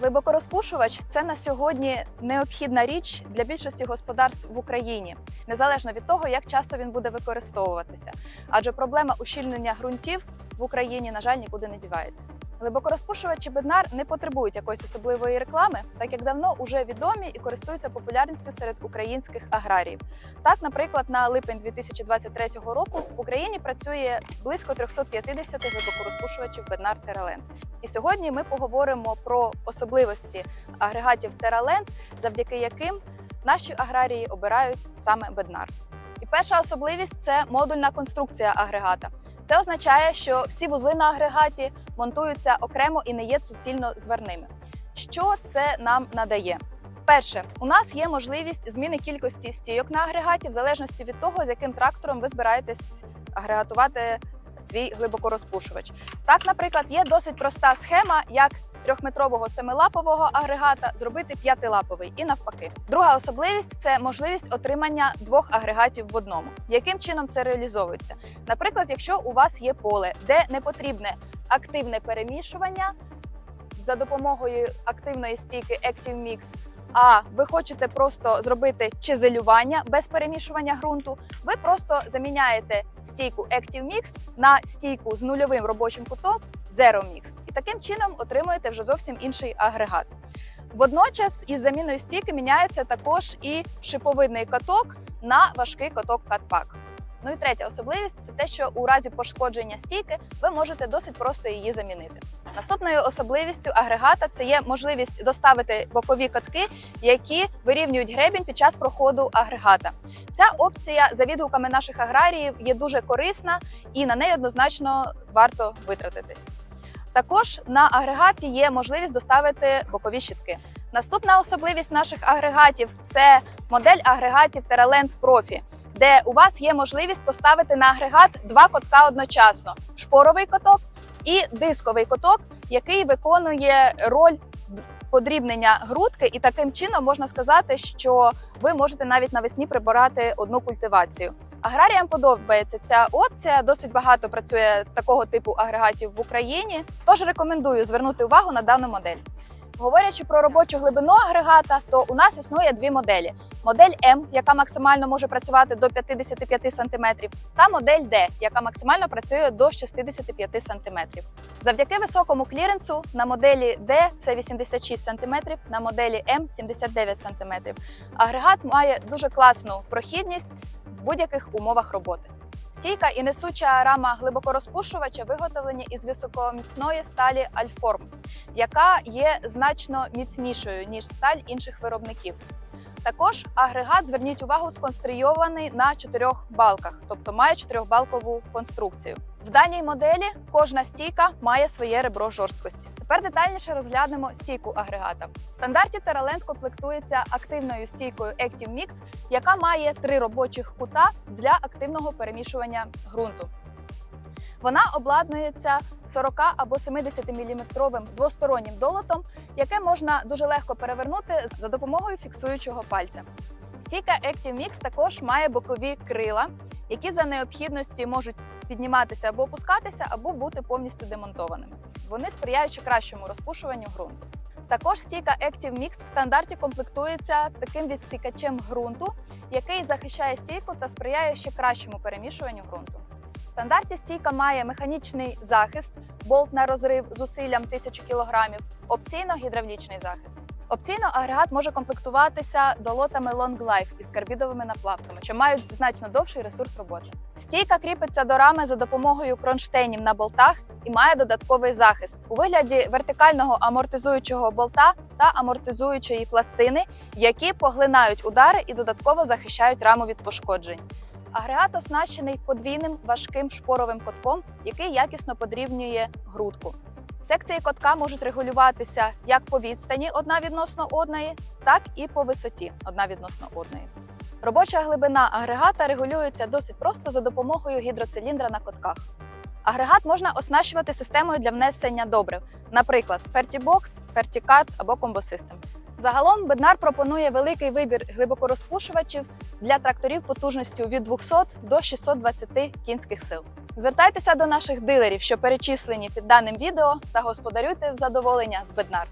Глибокорозпушувач це на сьогодні необхідна річ для більшості господарств в Україні, незалежно від того, як часто він буде використовуватися. Адже проблема ущільнення ґрунтів в Україні, на жаль, нікуди не дівається. Глибокорозпушувачі беднар не потребують якоїсь особливої реклами, так як давно уже відомі і користуються популярністю серед українських аграріїв. Так, наприклад, на липень 2023 року в Україні працює близько 350 глибокорозпушувачів беднар Тераленд. І сьогодні ми поговоримо про особливості агрегатів Тераленд, завдяки яким наші аграрії обирають саме беднар. І перша особливість це модульна конструкція агрегата. Це означає, що всі вузли на агрегаті монтуються окремо і не є суцільно зверними. Що це нам надає? Перше, у нас є можливість зміни кількості стійок на агрегаті в залежності від того, з яким трактором ви збираєтесь агрегатувати свій глибокорозпушувач. Так, наприклад, є досить проста схема, як з трьохметрового семилапового агрегата зробити п'ятилаповий і навпаки. Друга особливість це можливість отримання двох агрегатів в одному. Яким чином це реалізовується? Наприклад, якщо у вас є поле, де не потрібне активне перемішування за допомогою активної стійки Active а ви хочете просто зробити чизелювання без перемішування ґрунту, ви просто заміняєте стійку Active Mix на стійку з нульовим робочим кутом Zero Mix. І таким чином отримуєте вже зовсім інший агрегат. Водночас із заміною стійки міняється також і шиповидний каток на важкий каток катпак. Ну і третя особливість це те, що у разі пошкодження стійки ви можете досить просто її замінити. Наступною особливістю агрегата це є можливість доставити бокові катки, які вирівнюють гребінь під час проходу агрегата. Ця опція за відгуками наших аграріїв є дуже корисна і на неї однозначно варто витратитись. Також на агрегаті є можливість доставити бокові щітки. Наступна особливість наших агрегатів це модель агрегатів Terraland Profi, де у вас є можливість поставити на агрегат два котка одночасно: шпоровий коток і дисковий коток, який виконує роль подрібнення грудки, і таким чином можна сказати, що ви можете навіть навесні прибирати одну культивацію. Аграріям подобається ця опція. Досить багато працює такого типу агрегатів в Україні. Тож рекомендую звернути увагу на дану модель. Говорячи про робочу глибину агрегата, то у нас існує дві моделі: модель М, яка максимально може працювати до 55 см, та модель Д, яка максимально працює до 65 см. Завдяки високому кліренсу на моделі D це 86 см, на моделі М 79 см. Агрегат має дуже класну прохідність в будь-яких умовах роботи. Стійка і несуча рама глибокорозпушувача виготовлені із високоміцної сталі Альформ, яка є значно міцнішою ніж сталь інших виробників. Також агрегат, зверніть увагу, сконструйований на чотирьох балках, тобто має чотирьохбалкову конструкцію. В даній моделі кожна стійка має своє ребро жорсткості. Тепер детальніше розглянемо стійку агрегата. В стандарті Terraland комплектується активною стійкою Active Mix, яка має три робочих кута для активного перемішування ґрунту. Вона обладнується 40 або 70 мм двостороннім долотом, яке можна дуже легко перевернути за допомогою фіксуючого пальця. Стійка Active Mix також має бокові крила, які за необхідності можуть підніматися або опускатися, або бути повністю демонтованими. Вони сприяють кращому розпушуванню ґрунту. Також стійка Active Mix в стандарті комплектується таким відсікачем ґрунту, який захищає стійку та сприяє ще кращому перемішуванню ґрунту. Стандарті стійка має механічний захист, болт на розрив з усиллям 1000 кг, опційно гідравлічний захист. Опційно агрегат може комплектуватися долотами Long Life із карбідовими наплавками, що мають значно довший ресурс роботи. Стійка кріпиться до рами за допомогою кронштейнів на болтах і має додатковий захист у вигляді вертикального амортизуючого болта та амортизуючої пластини, які поглинають удари і додатково захищають раму від пошкоджень. Агрегат оснащений подвійним важким шпоровим котком, який якісно подрівнює грудку. Секції котка можуть регулюватися як по відстані одна відносно одної, так і по висоті одна відносно одної. Робоча глибина агрегата регулюється досить просто за допомогою гідроциліндра на котках. Агрегат можна оснащувати системою для внесення добрив, наприклад, Fertibox, Ferticat або Combo-System. Загалом Беднар пропонує великий вибір глибокорозпушувачів для тракторів потужністю від 200 до 620 кінських сил. Звертайтеся до наших дилерів, що перечислені під даним відео, та господарюйте в задоволення з Беднар.